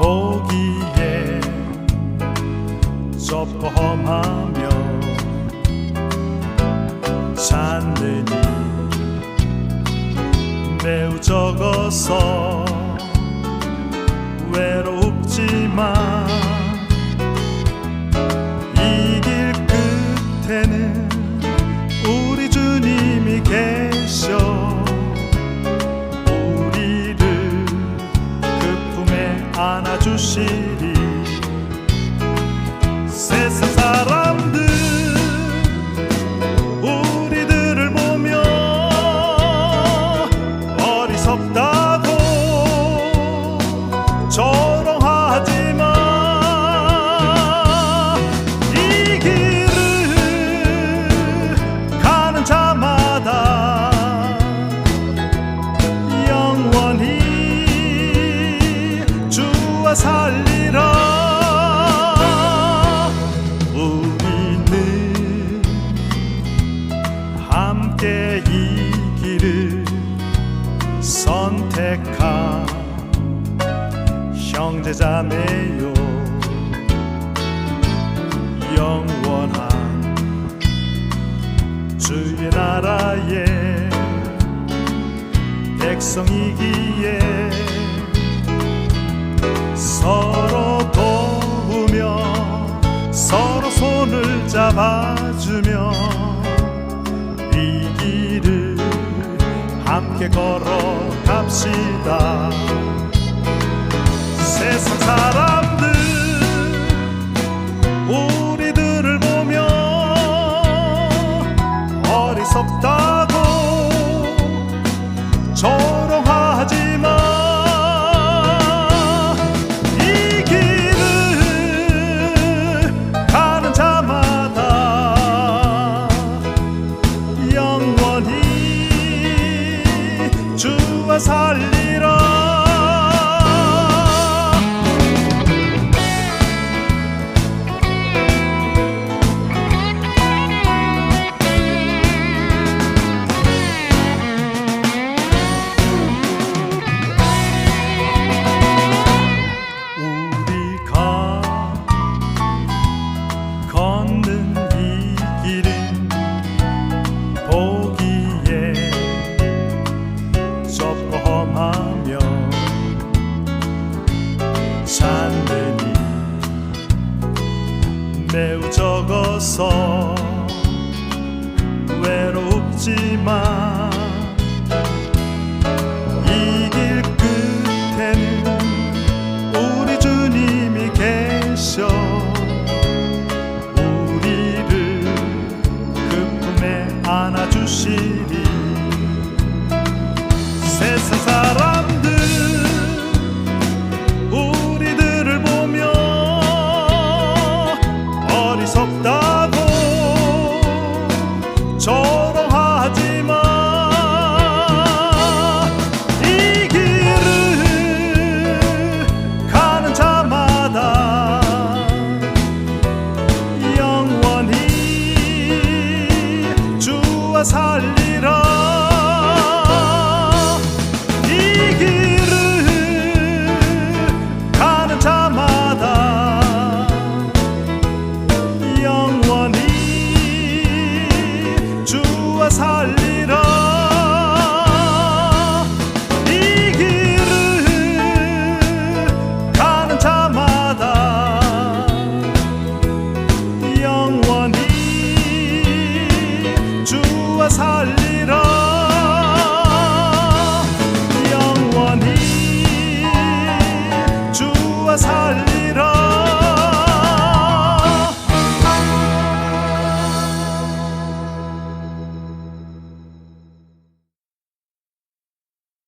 보기에 접범하며 찾느니 매우 적어서 외롭지만 이 길 끝에는 안아주시리 주와 살리라 우리는 함께 이 길을 선택한 형제자매요. 영원한 주의 나라에 백성이기에 서로 도우며 서로 손을 잡아주며 이 길을 함께 걸어갑시다. 세상 사람들 우리들을 보며 어리석다 험하며 산들이 매우 적어서 외롭지만 이 길 끝에는 우리 주님이 계셔 우리를 그 품에 안아주시리. 세상 was our